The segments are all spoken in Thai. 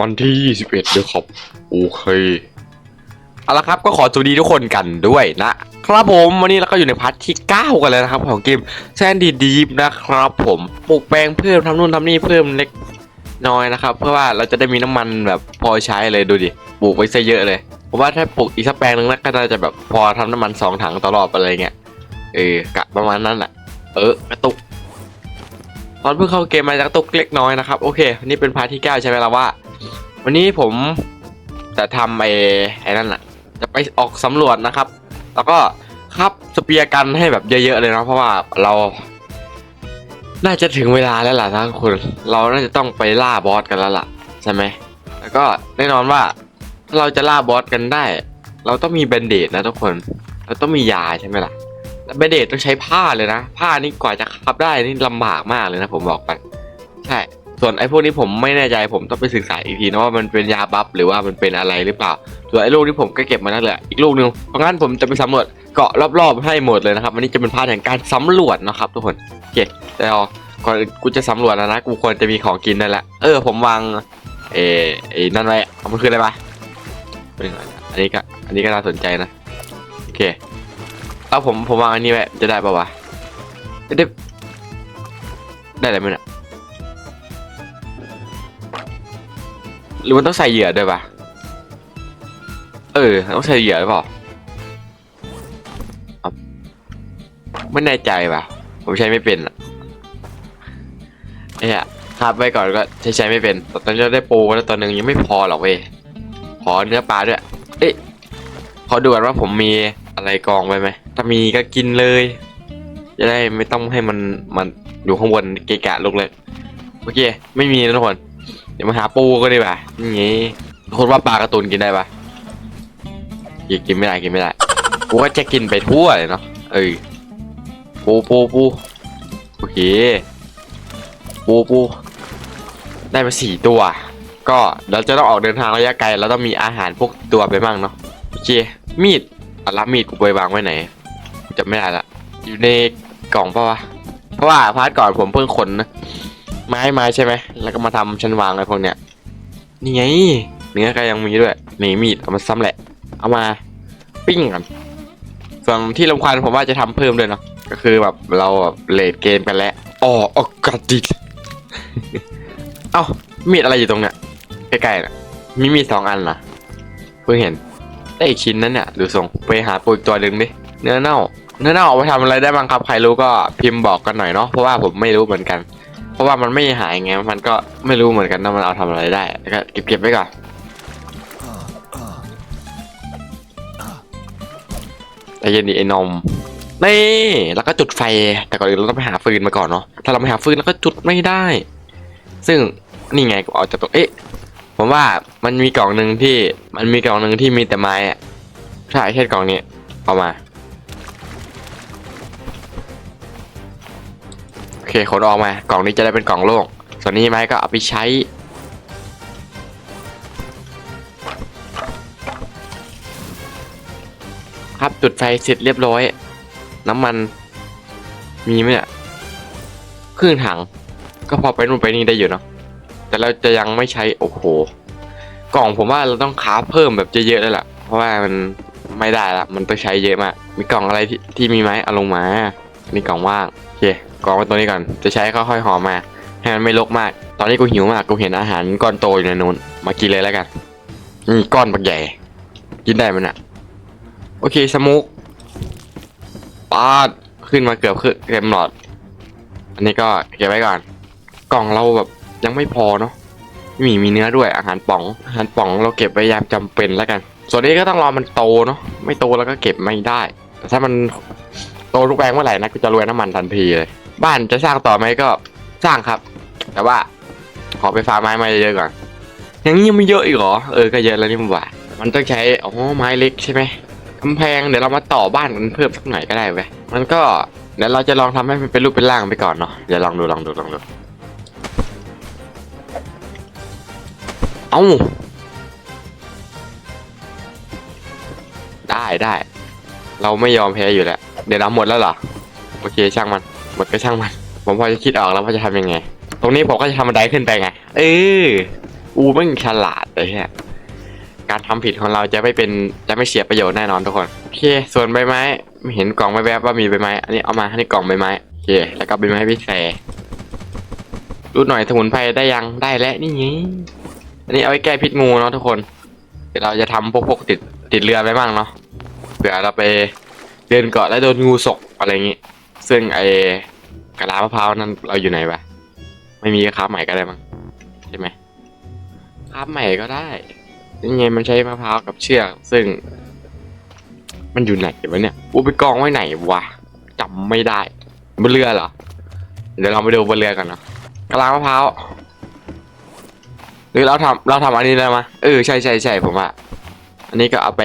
วันที่ 21เดี๋ยวครับ โอเค เอาละครับก็ขอสวัสดีทุกคนกันด้วยนะครับผมวันนี้เราก็อยู่ในพาร์ทที่ 9 กันแล้วนะครับ ของเกมแซนดีดีฟนะครับผมปลูกแปลงเพิ่มทำนู่นทำนี่เพิ่มเล็กน้อยนะครับ เพื่อว่าเราจะได้มีน้ำมันแบบพอใช้เลยดูดิปลูกไว้ซะเยอะเลยผมว่าถ้าปลูกอีกสักแปลงนึงนะก็น่าจะแบบพอทำน้ำมันสองถังตลอดอะไรเงี้ยเออกะประมาณนั้นแหละเออกระตุกตอนเพิ่งเข้าเกมมาจะกระตุกเล็กน้อยนะครับโอเคนนี่เป็นพาร์ทที่ 9 ใช่ไหมล่ะว่า วันนี้ผมจะทำไอ้ไอ้นั่นน่ะจะไปออกสำรวจนะครับ แล้วก็ครับสเปียร์กันให้แบบเยอะๆเลยนะเพราะว่าเรา น่าจะถึงเวลาแล้วล่ะทุกคนเราน่าจะต้องไปล่าบอสกันแล้วล่ะใช่ไหมแล้วก็แน่นอนว่าถ้าเราจะล่าบอสกันได้ เราต้องมีแบนเดดนะทุกคน เราต้องมียาใช่ไหมล่ะแล้วแบนเดดต้องใช้ผ้าเลยนะ ผ้านี่กว่าจะคับได้นี่ลำบากมากเลยนะผมบอกไป ส่วนไอ้พวกนี้ผมไม่แน่ใจผมต้องไปศึกษาอีกทีนะว่ามันเป็นยาบัฟหรือว่ามันเป็นอะไรหรือเปล่า ส่วนไอ้ลูกนี้ผมก็เก็บมาแล้วแหละอีกลูกหนึงเพราะงั้นผมจะไปสำรวจเกาะรอบๆให้หมดเลยนะครับวันนี้จะเป็นพาร์ทแห่งการสำรวจนะครับทุกคนโอเคแต่ก่อนกูจะสำรวจแล้วนะกูควรจะมีของกินได้แหล้วเออผมวางเออไอ้นั่นไว้มันคืออะไรปะเป็นอะไรอันนี้ก็อันนี้ก็น่าสนใจนะโอเคเอาผมผมวางอันนี้ไว้จะได้ปะวะจะได้ได้อะไรไหมเนี่ย หรือมันต้องใส่เหยื่อด้วยปะเออ ต้องใส่เหยื่อหรือเปล่าไม่แน่ใจปะผมใช้ไม่เป็นอะเนี่ยคาบไว้ก่อนก็ใช้ใช้ไม่เป็น ตอนนี้เราได้โปรแล้วตอนหนึ่งยังไม่พอหรอกเว้ยขอเนื้อปลาด้วย เอ๊ะขอดูก่อนว่าผมมีอะไรกองไว้ไหม ถ้ามีก็กินเลย จะได้ไม่ต้องให้มันมันอยู่ข้างบนเกะกะลุกเลย โอเค ไม่มีนะทุกคน เดี๋ยวมาหาปูก็ได้ป่ะนี่คนว่าปลาการ์ตูนกินได้ป่ะกินกินไม่ได้กินไม่ได้กูก็จะกินไปทั่วเลยเนาะเออปูปูปูโอเคปูปูได้มาสี่ตัว ก็เราจะต้องออกเดินทางระยะไกลเราต้องมีอาหารพวกตัวไปบ้างเนาะโอเคมีดอารับมีดกูไปวางไว้ไหนจำไม่ได้ละอยู่ในกล่องปะวะเพราะว่าพาร์ทก่อนผมเพิ่งขนนะ ไม้ไม้ใช่ไหม แล้วก็มาทำชั้นวางอะไรพวกเนี้ย นี่ไง เนื้อก็ยังมีด้วย นี่มีดเอามาซ้ำแหละ เอามาปิ้งกัน ส่วนที่ลำคาญผมว่าจะทำเพิ่มด้วยเนาะ ก็คือแบบเราแบบเลดเกมกันแล้วอ๋อออกกระดิกเอ้า มีดอะไรอยู่ตรงเนี้ยใกล้ๆน่ะ มีมีดสองอันเหรอเพิ่งเห็น ได้อีกชิ้นนั้นเนี่ยดูทรงไปหาปูอีกตัวหนึ่งดิ เนื้อเน่า เนื้อเน่าเอาไปทำอะไรได้บ้างครับ ใครรู้ก็พิมพ์บอกกันหน่อยเนาะ เพราะว่าผมไม่รู้เหมือนกัน เพราะว่ามันไม่หายไง มันก็ไม่รู้เหมือนกันว่ามันเอาทำอะไรได้ แล้วก็เก็บเก็บไว้ก่อน แต่เย็นดีไอ้นม นี่ แล้วก็จุดไฟ แต่ก่อนอื่นเราต้องไปหาฟืนมาก่อนเนาะ ถ้าเราไม่หาฟืนแล้วก็จุดไม่ได้ ซึ่งนี่ไงกูเอาจากตัว เอ๊ะ ผมว่ามันมีกล่องหนึ่งที่ มันมีกล่องหนึ่งที่มีแต่ไม้อะใช่แค่นกล่องนี้ เอามา เคขนออกมากล่องนี้จะได้เป็นกล่องโล่งส่วนนี้ไม้ก็เอาไปใช้ครับจุดไฟเสร็จเรียบร้อย น้ำมันมีไหมเนี่ยครึ่งถัง ก็พอไปนู่นไปนี่ได้อยู่เนาะแต่เราจะยังไม่ใช้โอ้โห กล่องผมว่าเราต้องคราเพิ่มแบบเยอะๆเลยล่ะ เพราะว่ามันไม่ได้ละมันต้องใช้เยอะมาก มีกล่องอะไรที่ที่มีไหมเอาลงมานี่กล่องว่างโอเค กองไว้ตัวนี้ก่อน จะใช้ค่อยๆหอมมา ให้มันไม่รกมาก ตอนนี้กูหิวมาก กูเห็นอาหารก้อนโตอยู่ในนู้น มากินเลยแล้วกันนี่ก้อนบักใหญ่ กินได้มันอะโอเคสมุกปาดขึ้นมาเกือบขึ้นเต็มหลอด อันนี้ก็เก็บไว้ก่อน กล่องเราแบบยังไม่พอเนาะมีมีเนื้อด้วยอาหารป่อง อาหารป่องเราเก็บไว้ยามจำเป็นแล้วกัน ส่วนนี้ก็ต้องรอมันโตเนาะ ไม่โตแล้วก็เก็บไม่ได้ แต่ถ้ามันโตทุกแปลงเมื่อไหร่นะกูจะรวยน้ำมันทันทีเลย บ้านจะสร้างต่อไหมก็สร้างครับ แต่ว่าขอไปฟาร์มไม้มาเยอะๆก่อนยังยังไม่เยอะอีกเหรอเออก็เยอะแล้วนี่มันว่ามันต้องใช้อ๋อไม้เล็กใช่ไหมกำแพงเดี๋ยวเรามาต่อบ้านกันเพิ่มสักหน่อยก็ได้เว้ยมันก็เดี๋ยวเราจะลองทำให้มันเป็นรูปเป็นร่างไปก่อนเนาะเดี๋ยวลองดูลองดูลองดูเอ้าได้ได้ เราไม่ยอมแพ้อยู่แล้ว เดี๋ยวเราหมดแล้วเหรอ โอเคช่างมัน มดก็ช่างมัน ผมพอจะคิดออกแล้วว่าจะทำยังไง ตรงนี้ผมก็จะทำบันไดขึ้นไปไง เออ อูม่ฉลาดเลยฮะการทำผิดของเราจะไม่เป็นจะไม่เสียประโยชน์แน่นอนทุกคนโอเค ส่วนใบไม้ไม่เห็นกล่องใบแวบว่ามีใบไม้อันนี้เอามาให้ในกล่องใบไม้โอเคแล้วก็ใบไม้พี่แฟรูดหน่อยสมุนไพรได้ยังได้แล้วนี่ไงอันนี้เอาไว้แก้พิษงูเนาะทุกคนเดี๋ยวเราจะทำพวกพวกติดติดเรือไปบ้างเนาะเผื่อเราไปเดินเกาะแล้วโดนงูสกอะไรอย่างงี้ ซึ่งไอ้กะลามะพร้าวนั้นเราอยู่ไหนวะไม่มีค้าใหม่ก็ได้มั้งใช่ไหมค้าใหม่ก็ได้ยังไงมันใช้มะพร้าวกับเชือกซึ่ง มันอยู่ไหนวะเนี่ยอูไปกองไว้ไหนวะจำไม่ได้บนเรือเหรอเดี๋ยวเราไปดูบนเรือกันเนาะกะลามะพร้าวหรือเราทำเราทำอันนี้ได้ไหมยเออใช่ใช่ใช่ผมว่าอันนี้ก็เอาไป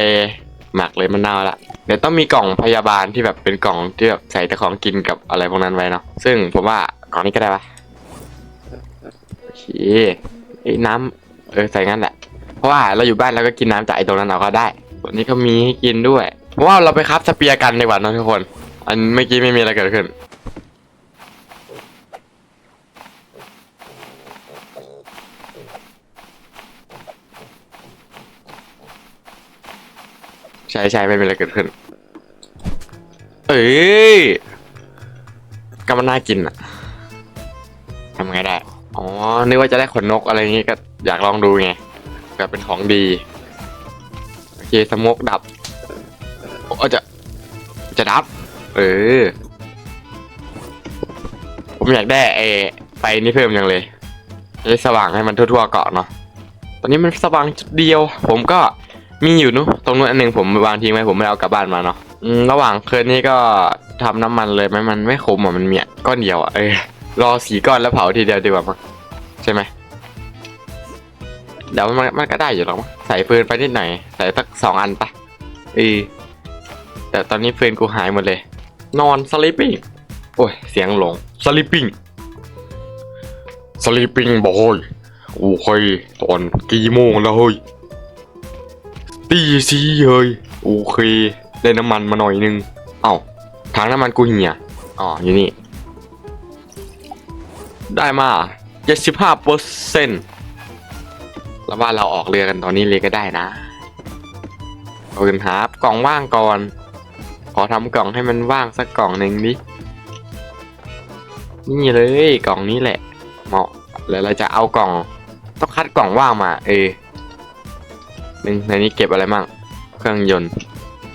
หมักเลยมันเน่าละ ดี๋ยวต้องมีกล่องพยาบาลที่แบบเป็นกล่องที่แบบใส่แต่ของกินกับอะไรพวกนั้นไว้เนาะซึ่งผมว่ากล่องนี้ก็ได้ปะโอเคไอ้น้ำเออใส่งั้นแหละเพราะว่าเราอยู่บ้านเราก็กินน้ำจากไอ้ตรงนั้นเราก็ได้วันนี้ก็มีให้กินด้วยเพราะว่าเราไปคับสเปียร์กันดีกว่านะทุกคน อันเมื่อกี้ไม่มีอะไรเกิดขึ้นใช่ใช่ไม่มีอะไรเกิดขึ้น เอ้ยก็มันน่ากินอะทำไงได้ อ๋อ นึกว่าจะได้ขนนกอะไรอย่างงี้ก็อยากลองดูไงแบบเป็นของดี โอเค สมกดับโอ้จะ จะดับ เออ ผมอยากได้ไอ้ไฟนี่เพิ่มยังเลยจะได้สว่างให้มันทั่วๆเกาะเนาะ ตอนนี้มันสว่างจุดเดียว ผมก็มีอยู่นู้นตรงนู้นอันหนึ่งผมวางทิ้งไว้ผมไม่เอากลับบ้านมาเนาะ อืมระหว่างคืนนี้ก็ทำน้ำมันเลยไหมมันไม่คมอะมันเมียก้อนเดียวอะเออรอสีก้อนแล้วเผาทีเดียวดีกว่ามั้งใช่ไหมเดี๋ยวมันมันก็ได้อยู่หรอกมั้งใส่ฟืนไปนิดหน่อยใส่สักสองอันปะเออแต่ตอนนี้ฟืนกูหายหมดเลย นอนสลิปปิ้งโอ้ยเสียงหลงสลิปปิ้งสลิปปิ้งบอยโอ้ยตอนกี่โมงแล้วเฮ้ยตีสี่เฮ้ยโอเค ได้น้ำมันมาหน่อยนึง เอ้าถังน้ำมันกูเหี่ยอ๋ออยู่นี่ ได้มาเจ็ดสิบห้าเปอร์เซ็นต์แล้วว่าเราออกเรือกันตอนนี้เลยก็ได้นะเอากันหากล่องว่างก่อน ขอทำกล่องให้มันว่างสักกล่องหนึ่งดิ นี่เลยกล่องนี้แหละ เหมาะแล้วเราจะเอากล่อง ต้องคัดกล่องว่างมา เออหนึ่งในนี้เก็บอะไรมั่ง เครื่องยนต์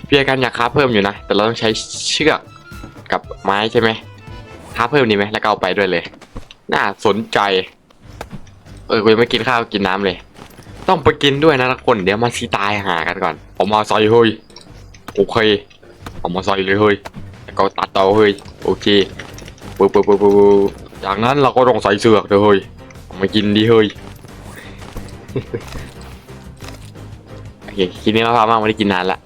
พี่การอยากค้าเพิ่มอยู่นะ แต่เราต้องใช้เชือกกับไม้ใช่ไหมค้าเพิ่มดีไหมแล้วก็เอาไปด้วยเลย น่าสนใจ เออกูยังไม่กินข้าวกินน้ำเลย ต้องไปกินด้วยนะทุกคนเดี๋ยวมาซีตายหากันก่อนเอามาซอยเฮ้ยโอเคเอามาซอยเลยเฮ้ยแล้วก็ตัดเตาเฮ้ยโอเคปุ๊บปุ๊บปุ๊บปุ๊บจากนั้นเราก็ต้องใส่เสือกเลยเฮ้ยมากินดีเฮ้ยโอเคคลิปนี้เราพามากไม่ได้กินนานละ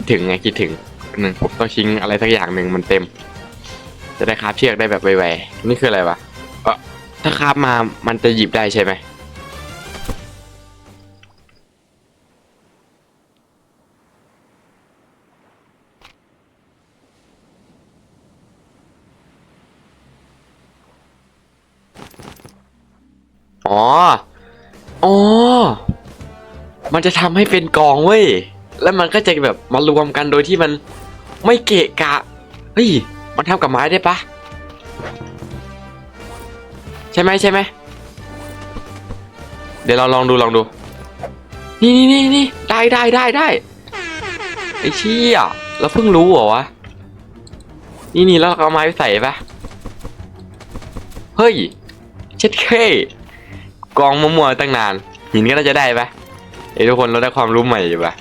คิดถึงไงคิดถึงหนึ่งผมต้องชิงอะไรสักอย่างหนึ่งมันเต็ม จะได้คาบเชือกได้แบบไวๆนี่คืออะไรวะเออถ้าคาบมามันจะหยิบได้ใช่ไหมอ๋อ อ๋อ มันจะทำให้เป็นกองเว้ย แล้วมันก็จะแบบมารวมกันโดยที่มันไม่เกะกะเฮ้ยมันทำกับไม้ได้ปะใช่ไหมใช่ไหมเดี๋ยวเราลองดูลองดู นี่นี่นี่นี่ได้ได้ได้ได้ไอ้เชี่ยเราเพิ่งรู้เหรอวะนี่นี่แล้วเราเอาไม้ไปใส่ปะเฮ้ยเช็ดเคกองมัวๆตั้งนานหินก็น่าจะได้ปะเอ้ยทุกคนเราได้ความรู้ใหม่อยู่ปะ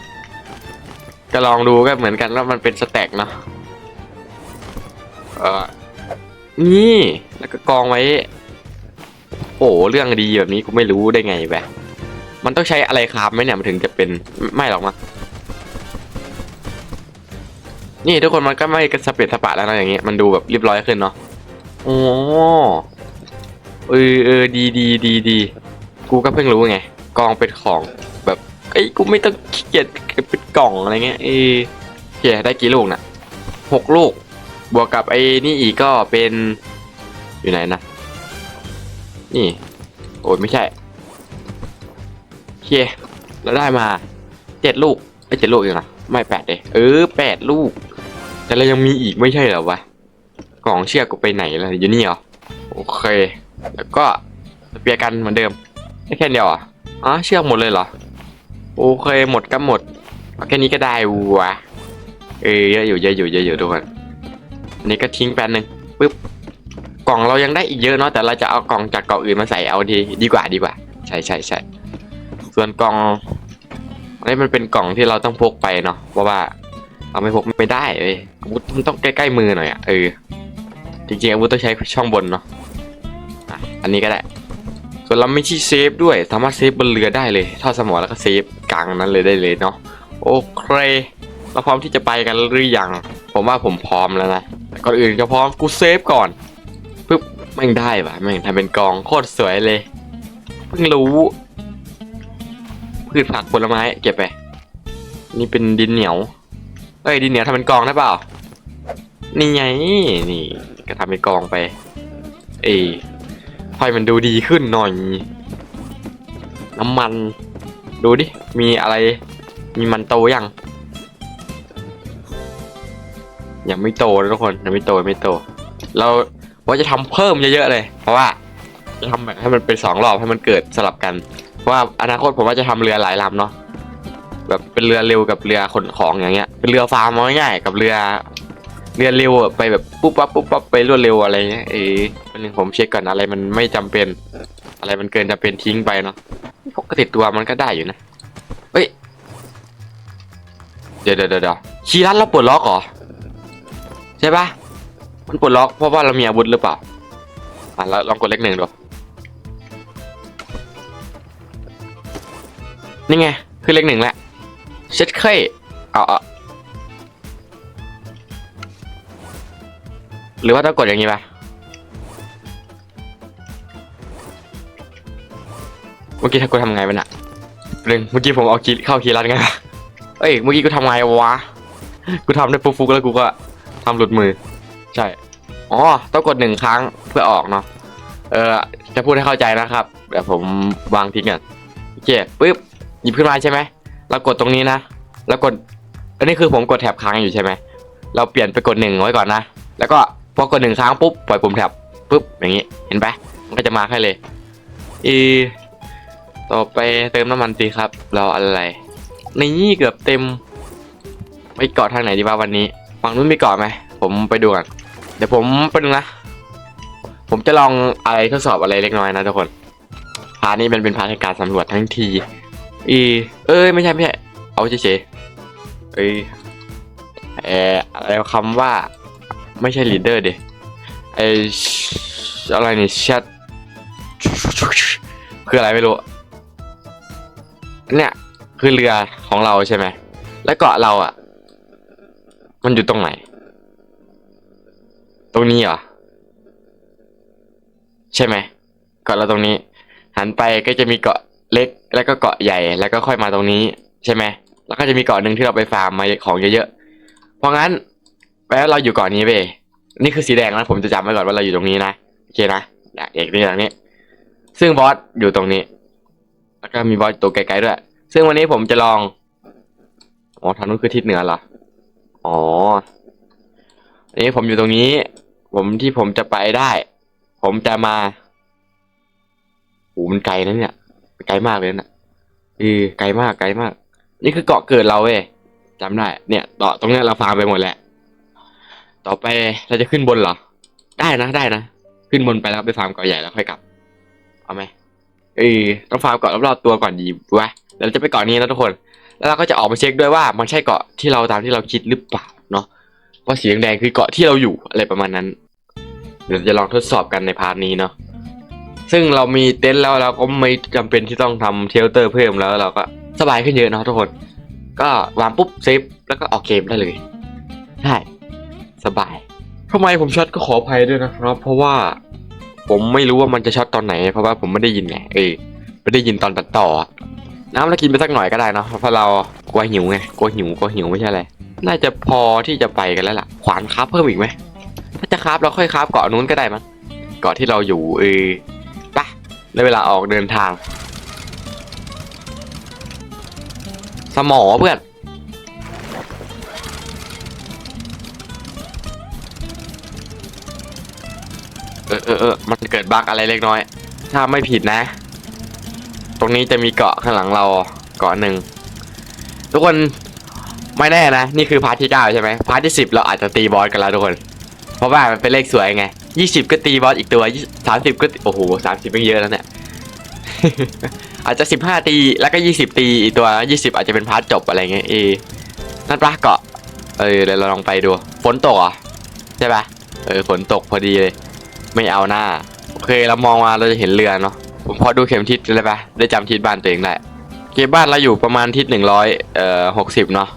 ก็ลองดูก็เหมือนกันว่ามันเป็นสแต็กเนาะเออนี่แล้วก็กองไว้ โอ้เรื่องดีแบบนี้กูไม่รู้ได้ไงแบะมันต้องใช้อะไรคราบไหมเนี่ยมันถึงจะเป็นไม่หรอกมั้งนี่ทุกคนมันก็ไม่กระสเปดสปะแล้วนะอย่างเงี้ยมันดูแบบเรียบร้อยขึ้นเนาะโอ้เออเออดีดีดีดีกูก็เพิ่งรู้ไงกองเป็นของ อ้ยกูไม่ต้องเกียจเป็นกล่องอะไรเงี้ยเออโอเคได้กี่ลูกน่ะหกลูก บวกกับไอ้นี่อีกก็เป็นอยู่ไหนนะนี่ โอ้ยไม่ใช่เคเราได้มาเจ็ดลูกไอ้เจ็ดลูกเองนะไม่แปดเลยเออแปดลูก แต่เรายังมีอีกไม่ใช่เหรอวะกล่องเชือกกูไปไหนแล่ะอยู่นี่เหรอโอเค แล้วก็เปียกันเหมือนเดิมแค่เดียวอะอ๋อเชือกหมดเลยเหรอ โอเคหมดก็หมดเอาแค่นี้ก็ได้วะเออเยอะอยู่เยอะอยู่เยอะอยู่ทุกคนอันนี้ก็ทิ้งแป๊บนึงปึ๊บกล่องเรายังได้อีกเยอะเนาะแต่เราจะเอากล่องจากกล่องอื่นมาใส่เอาดีดีกว่าดีกว่า ใช่ใช่ใช่ส่วนกล่องอันนี้มันเป็นกล่องที่เราต้องพกไปเนาะเพราะว่าเอาไม่พกไม่ได้เว้ยอาวุธมันต้องใกล้ๆมือหน่อยอะเออจริงๆอาวุธต้องใช้ช่องบนเนาะอันนี้ก็ได้ ส่วนเราไม่ที่เซฟด้วยสามารถเซฟบนเรือได้เลยทอดสมอแล้วก็เซฟ กลางนั้นเลยได้เลยเนาะโอเคเราพร้อมที่จะไปกันหรือยัง ผมว่าผมพร้อมแล้วนะแต่ก่อนอื่นจะพร้อมกูเซฟก่อนปึ๊บแม่งได้ปะแม่งทำเป็นกองโคตรสวยเลยเพิ่งรู้พืชผักผลไม้เก็บไป นี่เป็นดินเหนียวเอ้ยดินเหนียวทำเป็นกองได้เปล่า นี่ไงนี่ ก็ทำเป็นกองไป เอ้ยให้มันดูดีขึ้นหน่อย น้ำมัน ดูดิ มีอะไร มีมันโตยัง ยังไม่โตนะทุกคน ยังไม่โตไม่โต เราว่าจะทำเพิ่มเยอะๆเลย เพราะว่าจะทำแบบให้มันเป็นสองรอบให้มันเกิดสลับกันเพราะว่าอนาคตผมว่าจะทำเรือหลายลำเนาะ แบบเป็นเรือเร็วกับเรือขนของอย่างเงี้ย เป็นเรือฟาร์มง่ายๆกับเรือ เรือเร็วไปแบบปุ๊บปั๊บปุ๊บปั๊บไปรวดเร็วอะไรเงี้ย เออวันหนึงผมเช็คก่อนอะไรมันไม่จำเป็น อะไรมันเกินจำเป็นทิ้งไปเนาะพกกระติดตัวมันก็ได้อยู่นะ เฮ้ย เดี๋ยวเดี๋ยวเดี๋ยวคีรัดเราปลดล็อกเหรอ ใช่ปะมันปลดล็อกเพราะว่าเรามีอาวุธหรือเปล่า อะแล้วลองกดเลขหนึ่งดู นี่ไง คือเลขหนึ่งแหล้วเช็ดเคยเอาเอาหรือว่าต้องกดอย่างนี้ปะ เมื่อกี้ถ้ากูทำไงมันอะหนึ่งเมื่อกี้ผมเอาคีย์เข้าคีรัดไงเอ้ยเมื่อกี้กูทำไงวะกูทำได้ฟุกๆแล้วกูก็ทำหลุดมือ ใช่อ๋อต้องกดหนึ่งครั้งเพื่อออกเนาะเออจะพูดให้เข้าใจนะครับเดี๋ยวผมวางทิ้งก่อนโอเคปึ๊บหยิบขึ้นมาใช่ไหมเรากดตรงนี้นะแล้วกดอันนี้คือผมกดแถบค้างอยู่ใช่ไหมเราเปลี่ยนไปกดหนึ่งไว้ก่อนนะแล้วก็พอกดหนึ่งครั้งปุ๊บปล่อยปุ่มแถบปุ๊บอย่างนี้เห็นปะมันก็จะมาให้เลยอี ต่อไปเติมน้ำมันสิครับ เราอะไรนี่เกือบเต็ม ไปเกาะทางไหนดีวะวันนี้ ฝั่งนู้นมีเกาะไหม ผมไปดูกัน เดี๋ยวผมไปดูนะ ผมจะลองอะไรทดสอบอะไรเล็กน้อยนะทุกคน พานี้มันเป็นพาร์ทในการสำรวจทั้งที อีเอ้ยไม่ใช่ไม่ใช่ เอาเฉยๆเอ้ยเอออะไรคำว่าไม่ใช่ลีดเดอร์ดิไออะไรนี่ชัดคืออะไรไม่รู้ เนี่ยคือเรือของเราใช่ไหม แล้วเกาะเราอะ มันอยู่ตรงไหน ตรงนี้เหรอ ใช่ไหม เกาะเราตรงนี้ หันไปก็จะมีเกาะเล็ก แล้วก็เกาะใหญ่ แล้วก็ค่อยมาตรงนี้ ใช่ไหม แล้วก็จะมีเกาะหนึ่งที่เราไปฟาร์มมาของเยอะๆ เพราะงั้นแปลว่าเราอยู่เกาะนี้เว้นี่คือสีแดงนะผมจะจำไว้ก่อนว่าเราอยู่ตรงนี้นะ โอเคนะเด็กนี่อย่างนี้ ซึ่งบอสอยู่ตรงนี้ แล้วก็มีบอสตัวไกลๆด้วย ซึ่งวันนี้ผมจะลอง อ๋อทางนู้นคือทิศเหนือเหรอ อ๋ออันนี้ผมอยู่ตรงนี้ ผมที่ผมจะไปได้ ผมจะมาโอ้มันไกลนะเนี่ย ไกลมากเลยนะเออไกลมากไกลมาก นี่คือเกาะเกิดเราเว้ยจำได้ เนี่ยเกาะตรงเนี้ยเราฟาร์มไปหมดแหละ ต่อไปเราจะขึ้นบนเหรอ ได้นะได้นะ ขึ้นบนไปแล้วไปฟาร์มเกาะใหญ่แล้วค่อยกลับ เออต้องฟาร์มเกาะรอบๆตัวก่อนดีวะเดี๋ยวจะไปเกาะนี้นะทุกคน แล้วเราก็จะออกมาเช็คด้วยว่ามันใช่เกาะที่เราตามที่เราคิดหรือเปล่าเนาะว่าสีแดงคือเกาะที่เราอยู่อะไรประมาณนั้น เดี๋ยวจะลองทดสอบกันในพาร์ทนี้เนาะซึ่งเรามีเต็นท์แล้วเราก็ไม่จำเป็นที่ต้องทำเทลเตอร์เพิ่มแล้วเราก็สบายขึ้นเยอะเนาะทุกคน ก็วางปุ๊บเซฟแล้วก็ออกเกมได้เลยใช่สบายทำไมผมช็อตก็ขออภัยด้วยนะครับเพราะว่า ผมไม่รู้ว่ามันจะช็อตตอนไหน เพราะว่าผมไม่ได้ยินไงเออไม่ได้ยินตอนตัดต่อ น้ำเรากินไปสักหน่อยก็ได้เนาะเพราะเรากลัวหิวไงกลัวหิวกลัวหิวไม่ใช่อะไรน่าจะพอที่จะไปกันแล้วล่ะ ขวานคราฟเพิ่มอีกไหมถ้าจะคราฟเราค่อยคราฟเกาะนู้นก็ได้มั้งเกาะที่เราอยู่เออไปได้เวลาออกเดินทาง สมอเพื่อนเออเออเออมัน เกิดบั๊กอะไรเล็กน้อย ถ้าไม่ผิดนะ ตรงนี้จะมีเกาะข้างหลังเราเกาะหนึ่งทุกคนไม่แน่นะ นี่คือพาร์ทที่เก้าใช่ไหมพาร์ทที่สิบเราอาจจะตีบอสกันแล้วทุกคน เพราะว่ามันเป็นเลขสวยไงยี่สิบก็ตีบอสอีกตัวสามสิบก็โอ้โหสามสิบเป็นเยอะแล้วเนี่ยอาจจะสิบห้าตีแล้วก็ยี่สิบตีอีกตัวยี่สิบอาจจะเป็นพาร์ทจบอะไรเงี้ยเอนั่นปะเกาะเออเดี๋ยวเราลองไปดูฝนตกเหรอใช่ปะเออฝนตกพอดีเลย ไม่เอาหน้า โอเคเรามองมาเราจะเห็นเรือเนาะผมพอดูเข็มทิศได้ปะได้จำทิศบ้านตัวเองได้เกบ้านเราอยู่ประมาณทิศหนึ่งร้อยเอ่อหกสิบเนาะ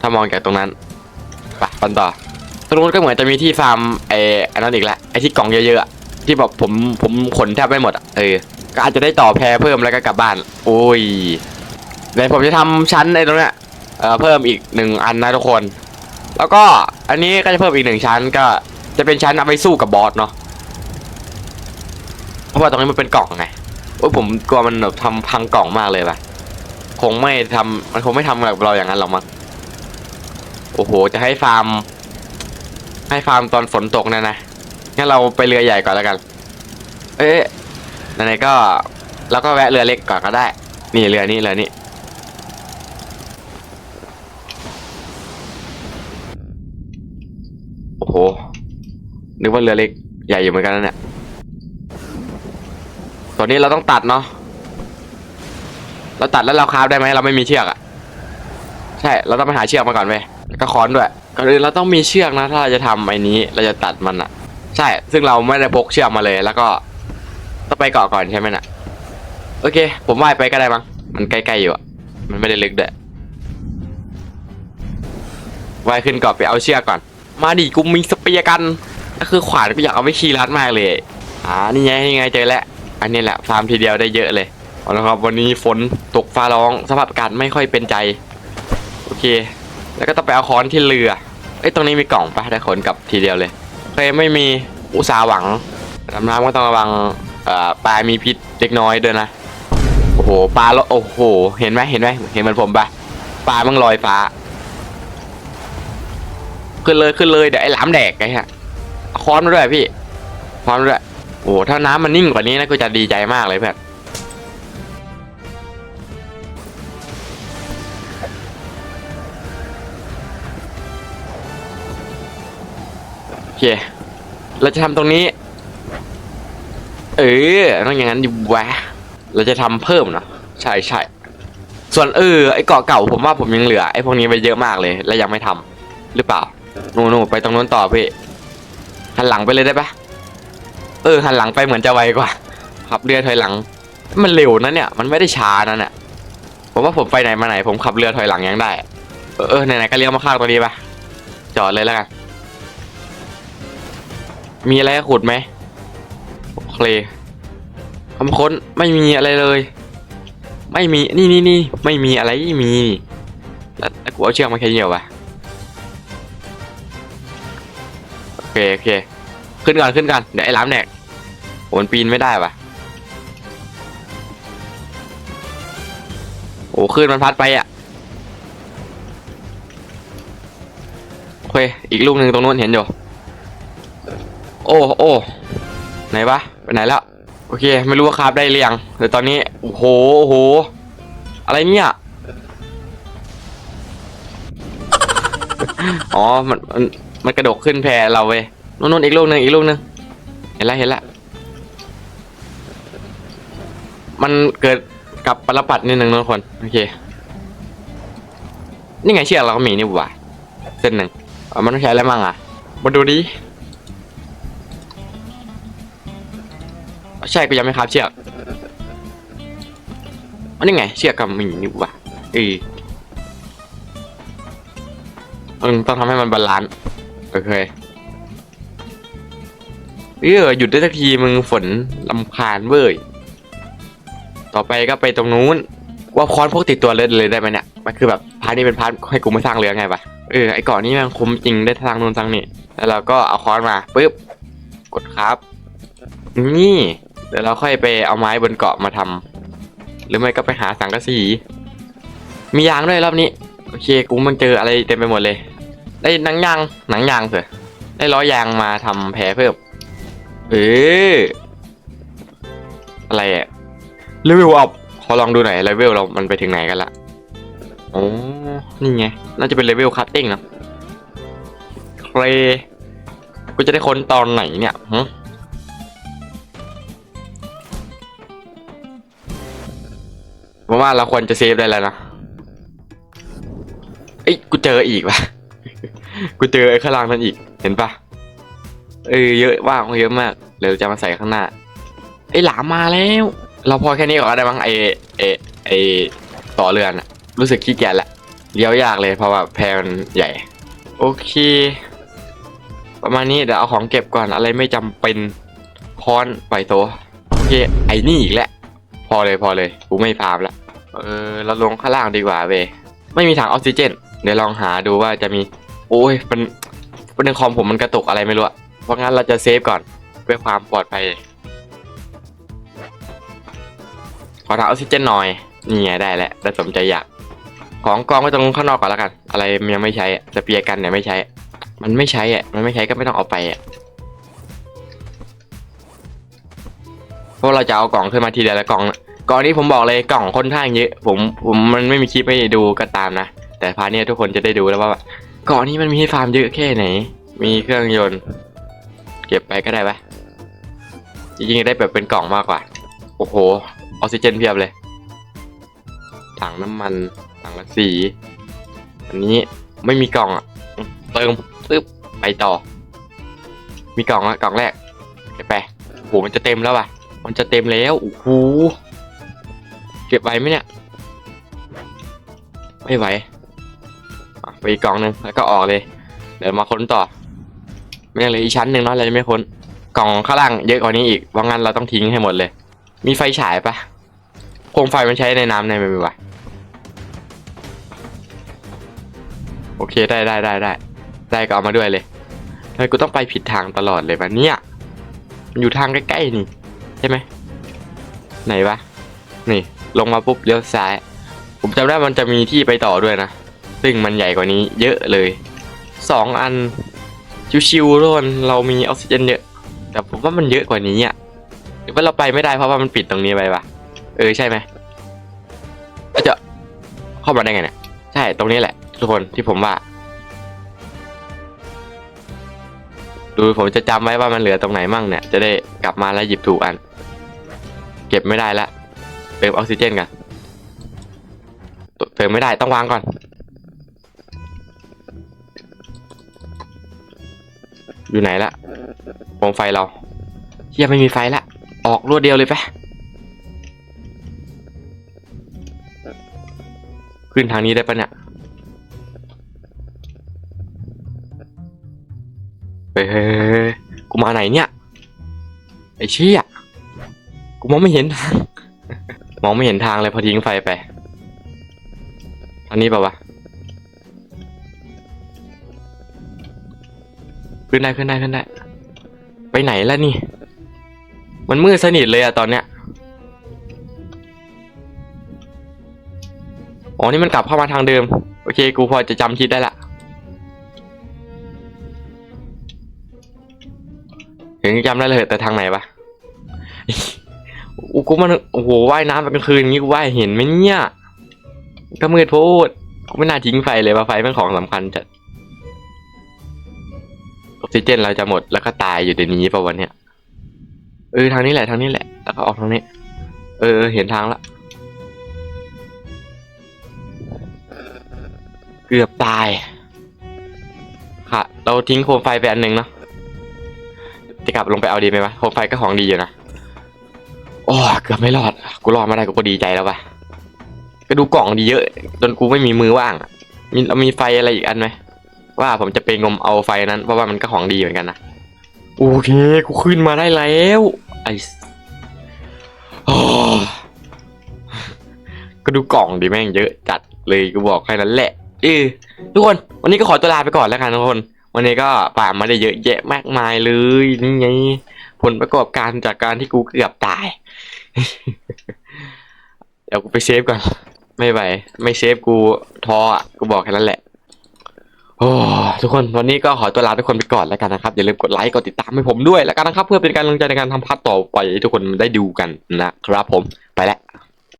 ถ้ามองจากตรงนั้นไปปันต่อตรงนู้นก็เหมือนจะมีที่ฟาร์มไอ้อันนั้นอีกแล้วไอ้ที่กล่องเยอะๆที่แบบผมผมขนแทบไม่หมดอะเออก็อาจจะได้ต่อแพรเพิ่มแล้วก็กลับบ้าน โอ้ยเดี๋ยวผมจะทำชั้นไอ้ตรงเนี้ยเอ่อเพิ่มอีกหนึ่งอันนะทุกคน แล้วก็อันนี้ก็จะเพิ่มอีกหนึ่งชั้นก็จะเป็นชั้นเอาไปสู้กับบอสเนาะ เพราะว่าตรงนี้มันเป็นกล่องไงโอ้ยผมกลัวมันแบบทำพังกล่องมากเลยป่ะคงไม่ทำมันคงไม่ทำกับเราอย่างนั้นหรอกมั้งโอ้โห จะให้ฟาร์ม ให้ฟาร์มตอนฝนตกเนะนะงั้นเราไปเรือใหญ่ก่อนแล้วกัน เอ๊ะไหนๆก็เราก็แวะเรือเล็กก่อนก็ได้ นี่เรือนี้เรือนี้โอ้โหนึกว่าเรือเล็กใหญ่อยู่เหมือนกันนะเนี่ย ตัวนี้เราต้องตัดเนาะเราตัดแล้วเราคราฟได้ไหมเราไม่มีเชือกอะใช่เราต้องไปหาเชือกมาก่อนเว้ยแล้วก็ค้อนด้วยก่อนอื่นเราต้องมีเชือกนะ ถ้าเราจะทำไอ้นี้ เราจะตัดมันอะใช่ ซึ่งเราไม่ได้พกเชือกมาเลย แล้วก็ต้องไปเกาะก่อนใช่ไหมน่ะ โอเค ผมว่ายไปก็ได้มั้งมันใกล้ๆอยู่อะมันไม่ได้ลึกด้วยว่ายขึ้นเกาะไปเอาเชือกก่อน มาดิกูมีสเปียร์กันก็คือขวานกูอยากเอาไปขี่รัดมากเลยอ่านี่ไงนี่ไงเจอแล้ว อันนี้แหละฟาร์มทีเดียวได้เยอะเลยเอาละครับ วันนี้ฝนตกฟ้าร้องสภาพอากาศไม่ค่อยเป็นใจ โอเค แล้วก็ต้องไปเอาค้อนที่เรือเอ้ยตรงนี้มีกล่องปะได้ขนกลับทีเดียวเลยเคยไม่มีอุตสาหวังดำน้ำก็ต้องระวังปลามีพิษเล็กน้อยด้วยนะ โอ้โหปลาแล้วโอ้โห เห็นไหมเห็นไหมเห็นเหมือนผมปะปลามันลอยฟ้า ขึ้นเลยขึ้นเลยเดี๋ยวไอ้หลามแดกไอ้ฮะค้อนมาด้วยพี่ค้อนมาด้วย อ้โหถ้าน้ำมันนิ่งกว่านี้นะกูจะดีใจมากเลยเพื่อนโอเค เราจะทำตรงนี้ เออต้องอย่างนั้นดิวะเราจะทำเพิ่มเนาะใช่ใช่ส่วนเออไอ้เกาะเก่าผมว่าผมยังเหลือไอ้พวกนี้ไปเยอะมากเลย และยังไม่ทำหรือเปล่านู่นๆไปตรงนู้นต่อพี่หันหลังไปเลยได้ปะ เออหันหลังไปเหมือนจะไวกว่าขับเรือถอยหลัง มันเร็วนะเนี่ย มันไม่ได้ช้านะเนี่ยผมว่าผมไปไหนมาไหน ผมขับเรือถอยหลังยังได้ เออเออไหนๆก็เลี้ยวมาข้างตัวนี้ปะจอดเลยแล้วกันมีอะไรขุดไหมโอเคคำค้นไม่มีอะไรเลย ไม่มีนี่นี่นี่ไม่มีอะไรมีแล้วแล้วกูเอาเชือกมาแค่เดียวปะโอเคโอเค ขึ้นก่อนขึ้นก่อนเดี๋ยวไอ้ล้ามแหนกโหมันปีนไม่ได้ปะโอ้ขึ้นมันพัดไปอะโอเคอีกลูกหนึ่งตรงนู้นเห็นอยู่โอ้โอ้ไหนวะไปไหนแล้วโอเค ไม่รู้ว่าคราบได้หรือยังแต่ตอนนี้โอ้โหโอ้โห อะไรเนี่ย อ๋อ มัน มันมันกระดกขึ้นแพเราเว้ย นู่นนอีกลูกหนึ่งอีกลูกหนึ่งเห็นแล้วเห็นแล้วมันเกิดกับปรปัดนิดนึงนะทุกคนโอเคนี่ไงเชือกเราก็มีนี่หว่าเส้นหนึ่งเอามันต้องใช้อะไรมั่งอะมาดูดิใช่กูยังไม่ครับเชือกอันนี้ไงเชือกกับมีนี่หว่าเออเออต้องทำให้มันบาลานซ์โอเค เออหยุดได้สักทีมึงฝนลำคาญเว้ย ต่อไปก็ไปตรงนู้น ว่าค้อนพวกติดตัวเลยเลยได้ไหมเนี่ย มันคือแบบพาร์ทนี้เป็นพาร์ทให้กูมาสร้างเรือไงปะเออไอ้เก่อนนี้มันคุ้มจริงได้สร้างนู่นสร้างนี่ แล้วเราก็เอาค้อนมาปุ๊บ กดครับ นี่ เดี๋ยวเราค่อยไปเอาไม้บนเกาะมาทำหรือไม่ก็ไปหาสังกะสี มียางด้วยรอบนี้ โอเคกูมันเจออะไรเต็มไปหมดเลย ได้หนังยางหนังยางเถอะได้ล้อยางมาทำแพรเพิ่ม เอออะไรอะเลเวลอัพขอลองดูหน่อยเลเวลเรามันไปถึงไหนกันละโอ้นี่ไง น่าจะเป็นเลเวลคัตติ้งเนอะเครกูจะได้ค้นตอนไหนเนี่ยหึผมว่าเราควรจะเซฟได้แล้วนะเอ้ยกูเจออีกว่ะ กูเจอไอ้ข้างล่างนั่นอีก เห็นปะ เออเยอะว่างเยอะมากเดี๋ยวจะมาใส่ข้างหน้าไอ้หลามมาแล้ว เราพอแค่นี้ก่อนได้มั้งไอ้ไอ้ไอ้ต่อเรือนอะรู้สึกขี้เกียจละเลี้ยวยากเลยเพราะว่าแพมันใหญ่ โอเค ประมาณนี้เดี๋ยวเอาของเก็บก่อนอะไรไม่จำเป็นค้อนปล่อยตัวโอเค ไอ้นี่อีกแล้วพอเลยพอเลยกูไม่ฟาร์มละเออเราลงข้างล่างดีกว่าเวไม่มีถังออกซิเจน เดี๋ยวลองหาดูว่าจะมี โอ้ยมันประเด็นคอมผมมันกระตุกอะไรไม่รู้อะ เพราะงั้นเราจะเซฟก่อนเพื่อความปลอดภัย ขอถังออกซิเจนหน่อย นี่ไงได้แล้วได้สมใจอยาก ของกองไว้ตรงข้างนอกก่อนแล้วกัน อะไรยังไม่ใช้อะสเปียร์กันเนี่ยไม่ใช้ มันไม่ใช้อะ มันไม่ใช้ก็ไม่ต้องเอาไปอะ เพราะเราจะเอากล่องขึ้นมาทีเดียวแล้วกล่อง กล่องนี้ผมบอกเลยกล่องค่อนข้างเยอะ ผม ผมมันไม่มีคลิปให้ดูก็ตามนะ แต่พาร์ทเนี้ยทุกคนจะได้ดูแล้วว่า กล่องนี้มันมีให้ฟาร์มเยอะแค่ไหน มีเครื่องยนต์ เก็บไปก็ได้ปะจริงๆได้แบบเป็นกล่องมากกว่า โอ้โห ออกซิเจนเพียบเลย ถังน้ำมัน ถังละสี อันนี้ไม่มีกล่องอะเติมปึ๊บไปต่อ มีกล่องละกล่องแรกเก็บไปโอ้โหมันจะเต็มแล้วว่ะ มันจะเต็มแล้ว โอ้โห เก็บไว้ไหมเนี่ย ไม่ไหว ไปอีกกล่องหนึ่งแล้วก็ออกเลย เดี๋ยวมาค้นต่อ ยังเหลยอีกชั้นหนึ่งเนาะเราจะไม่ค้นกล่องข้างล่างเยอะกว่านี้อีกว่างั้นเราต้องทิ้งให้หมดเลย มีไฟฉายปะโคมไฟมันใช้ในน้ำในไหมวะโอเคได้ได้ได้ได้ได้ก็เอามาด้วยเลยทำไมกูต้องไปผิดทางตลอดเลยวะเนี่ยอยู่ทางใกล้ๆนี่ใช่ไหมไหนวะนี่ ลงมาปุ๊บเลี้ยวซ้าย ผมจำได้มันจะมีที่ไปต่อด้วยนะ ซึ่งมันใหญ่กว่านี้เยอะเลยสองอัน ชิวๆทุกคนเรามีออกซิเจนเยอะแต่ผมว่ามันเยอะกว่านี้อะหรือว่าเราไปไม่ได้เพราะว่ามันปิดตรงนี้ไปปะเออใช่ไหมก็จะเข้ามาได้ไงเนี่ยใช่ตรงนี้แหละ ทุกคนที่ผมว่า ดูผมจะจำไว้ว่ามันเหลือตรงไหนมั่งเนี่ย จะได้กลับมาแล้วหยิบถูกอัน เก็บไม่ได้ละเติมออกซิเจนกันเติมไม่ได้ต้องวางก่อน อยู่ไหนละโคมไฟเราเฮียไม่มีไฟละ ออกรวดเดียวเลยไปะขึ้นทางนี้ได้ปะเนี่ยเฮ้ยกูมาไหนเนี่ย ไอ้เชี่ยกูมองไม่เห็นทาง มองไม่เห็นทางเลยพอทิ้งไฟไป อันนี้ป่าวะ ขึ้นได้ขึ้นได้ขึ้นได้ ไปไหนแล้วนี่ มันมืดสนิทเลยอะตอนเนี้ยอ๋อนี่มันกลับเข้ามาทางเดิม โอเค กูพอจะจำทิศได้ละถึงจำได้เลยแต่ทางไหนวะอูกูมันโอ้โหว่ายน้ำกลางคืนอย่างงี้กูว่ายเห็นไหมเนี่ยก็มืดโพดกูไม่น่าทิ้งไฟเลยว่าไฟเป็นของสำคัญจัด อกซิเจนเราจะหมดแล้วก็ตายอยู่ในนี้ป่ะวันเนี้ยเออทางนี้แหละทางนี้แหละ แล้วก็ออกทางนี้ เออ เห็นทางละเกือบตาย ค่ะ เราทิ้งโคมไฟไปอันหนึ่งเนาะจะกลับลงไปเอาดีไหมวะโคมไฟก็ของดีอยู่นะโอ้เกือบไม่รอด กูรอดมาได้กูก็ดีใจแล้วปะก็ดูกล่องดีเยอะ จนกูไม่มีมือว่าง มีเรามีไฟอะไรอีกอันไหม ว่าผมจะไปงมเอาไฟนั้น เพราะว่ามันก็ของดีเหมือนกันนะ โอเคกูขึ้นมาได้แล้วไอ้ก็ดูกล่องดีแม่งเยอะจัดเลยกูบอกแค่นั้นแหละเออทุกคน วันนี้ก็ขอตัวลาไปก่อนแล้วกันทุกคน วันนี้ก็ป่ามาได้เยอะแยะมากมายเลยนี่ไงผลประกอบการจากการที่กูเกือบตาย เดี๋ยวกูไปเซฟก่อน ไม่ไหวไม่เซฟกูท้ออะกูบอกแค่นั้นแหละ โอ้ทุกคนวันนี้ก็ขอตัวลาทุกคนไปก่อนแล้วกันนะครับอย่าลืมกดไลค์กดติดตามให้ผมด้วยแล้วกันนะครับ เพื่อเป็นการกำลังใจในการทำพาร์ทต่อไปให้ทุกคนได้ดูกันนะครับผมไปแล้ว